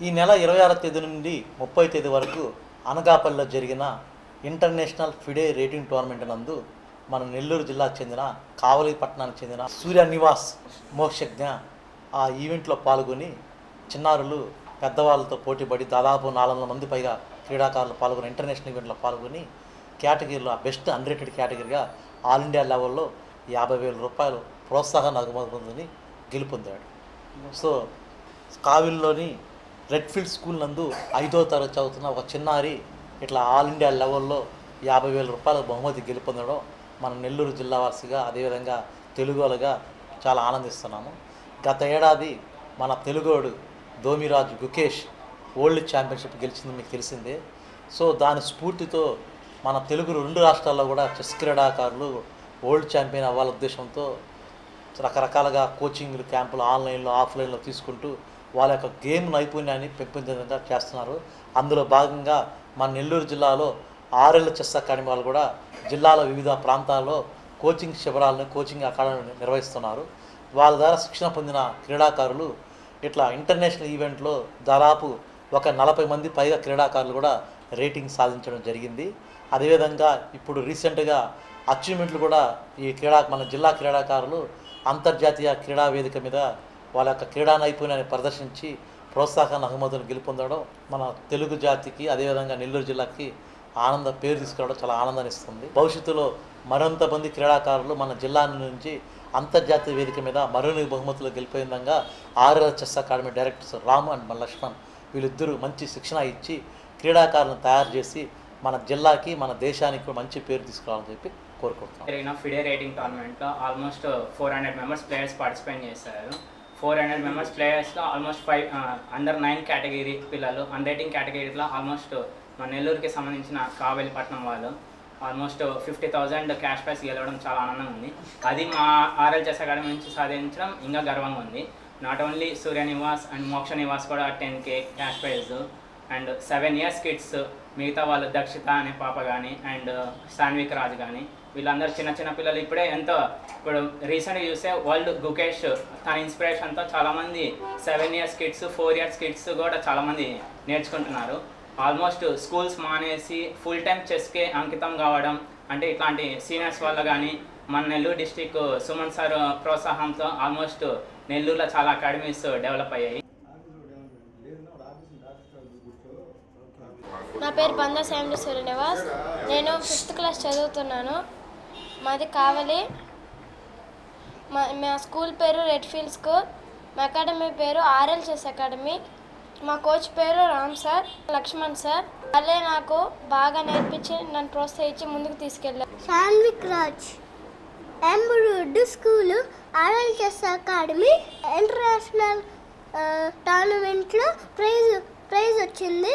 ఈ నెల ఇరవై ఆరో తేదీ నుండి ముప్పై తేదీ వరకు అనగాపల్లిలో జరిగిన ఇంటర్నేషనల్ ఫిడే రేటింగ్ టోర్నమెంట్ నందు మన నెల్లూరు జిల్లాకు చెందిన కావలి పట్టణానికి చెందిన సూర్య నివాస్ మోక్షజ్ఞ ఆ ఈవెంట్లో పాల్గొని చిన్నారులు పెద్దవాళ్ళతో పోటీపడి దాదాపు నాలుగు వందల మంది పైగా క్రీడాకారులు పాల్గొని ఇంటర్నేషనల్ ఈవెంట్లో పాల్గొని కేటగిరీలో బెస్ట్ అన్రేటెడ్ కేటగిరీగా ఆల్ ఇండియా లెవెల్లో యాభై వేల రూపాయలు ప్రోత్సాహం నగమని గెలుపొందాడు. సో కావిల్లోని రెడ్ఫీల్డ్ స్కూల్ నందు ఐదో తరగతి చదువుతున్న ఒక చిన్నారి ఇట్లా ఆల్ ఇండియా లెవెల్లో యాభై వేల రూపాయల బహుమతి గెలుపొందడం మన నెల్లూరు జిల్లా వాసిగా అదేవిధంగా తెలుగులుగా చాలా ఆనందిస్తున్నాము. గత ఏడాది మన తెలుగోడు దోమిరాజు గుకేష్ వరల్డ్ ఛాంపియన్షిప్ గెలిచింది మీకు తెలిసిందే. సో దాని స్ఫూర్తితో మన తెలుగు రెండు రాష్ట్రాల్లో కూడా చెస్ క్రీడాకారులు వరల్డ్ ఛాంపియన్ అవ్వాల ఉద్దేశంతో రకరకాలుగా కోచింగ్లు క్యాంపులు ఆన్లైన్లో ఆఫ్లైన్లో తీసుకుంటూ వాళ్ళ యొక్క గేమ్ నైపుణ్యాన్ని పెంపొందేందుగా చేస్తున్నారు. అందులో భాగంగా మన నెల్లూరు జిల్లాలో ఆర్ఎల్ చెస్ అకాడమీ వాళ్ళు కూడా జిల్లాలో వివిధ ప్రాంతాల్లో కోచింగ్ శిబిరాలను కోచింగ్ అకాడమీ నిర్వహిస్తున్నారు. వాళ్ళ ద్వారా శిక్షణ పొందిన క్రీడాకారులు ఇట్లా ఇంటర్నేషనల్ ఈవెంట్లో దాదాపు ఒక నలభై మంది పైగా క్రీడాకారులు కూడా రేటింగ్ సాధించడం జరిగింది. అదేవిధంగా ఇప్పుడు రీసెంట్గా అచీవ్మెంట్లు కూడా ఈ క్రీడా మన జిల్లా క్రీడాకారులు అంతర్జాతీయ క్రీడా వేదిక మీద వాళ్ళ యొక్క క్రీడా నైపుణ్యాన్ని ప్రదర్శించి ప్రోత్సాహన బహుమతులు గెలుపొందడం మన తెలుగు జాతికి అదేవిధంగా నెల్లూరు జిల్లాకి ఆనంద పేరు తీసుకురావడం చాలా ఆనందాన్ని ఇస్తుంది. భవిష్యత్తులో మరింత మంది క్రీడాకారులు మన జిల్లా నుంచి అంతర్జాతీయ వేదిక మీద మరిన్ని బహుమతులు గెలిపే విధంగా RL chess academy directors Ram and మన లక్ష్మణ్ వీళ్ళిద్దరూ మంచి శిక్షణ ఇచ్చి క్రీడాకారులను తయారు చేసి మన జిల్లాకి మన దేశానికి కూడా మంచి పేరు తీసుకురావాలని చెప్పి కోరుకుంటున్నాం. జరిగిన ఫిడే రేటింగ్ టోర్నమెంట్లో almost four hundred members players participate చేశారు. Four hundred members ప్లేయర్స్లో almost five under nine category పిల్లలు అండర్ ఎయిటీన్ కేటగిరీలో ఆల్మోస్ట్ మన నెల్లూరుకి సంబంధించిన కావేలిపట్నం వాళ్ళు almost fifty thousand cash prize గెలవడం చాలా ఆనందంగా ఉంది. అది మా ఆర్ఎల్చెస్ అకాడమీ నుంచి సాధించడం ఇంకా గర్వంగా ఉంది. Not only Surya Nivas and Moksha Nivas కూడా ten K cash prize. And seven years kids మిగతా వాళ్ళు దక్షిత అనే పాప కానీ అండ్ uh, సాన్విక్ రాజ్ కానీ వీళ్ళందరూ చిన్న చిన్న పిల్లలు. ఇప్పుడే ఎంతో ఇప్పుడు రీసెంట్గా చూస్తే వరల్డ్ గుకేష్ తన ఇన్స్పిరేషన్తో చాలామంది seven years kids four years kids కూడా చాలామంది నేర్చుకుంటున్నారు. ఆల్మోస్ట్ స్కూల్స్ మానేసి ఫుల్ టైం చెస్కే అంకితం కావడం అంటే ఇట్లాంటి సీనియర్స్ వల్ల కానీ మన నెల్లూరు డిస్టిక్ సుమన్ సార్ ప్రోత్సాహంతో ఆల్మోస్ట్ నెల్లూరులో చాలా అకాడమీస్ డెవలప్ అయ్యాయి. నా పేరు బందా సాయండి సూర్యనివాస్. నేను ఫిఫ్త్ క్లాస్ చదువుతున్నాను. మాది కావలి. మా మా స్కూల్ పేరు రెడ్ ఫీల్డ్ స్కూల్ మా అకాడమీ పేరు ఆర్ఎల్సిఎస్ అకాడమీ. మా కోచ్ పేరు రామ్ సార్ లక్ష్మణ్ సార్. వాళ్ళే నాకు బాగా నేర్పించి నన్ను ప్రోత్సహించి ముందుకు తీసుకెళ్ళారు. సాన్విక్ రాజ్ ఎంబ్రూడ్ స్కూలు ఆర్ఎల్ అకాడమీ ఇంటర్నేషనల్ టోర్నమెంట్లో ప్రైజ్ ప్రైజ్ వచ్చింది.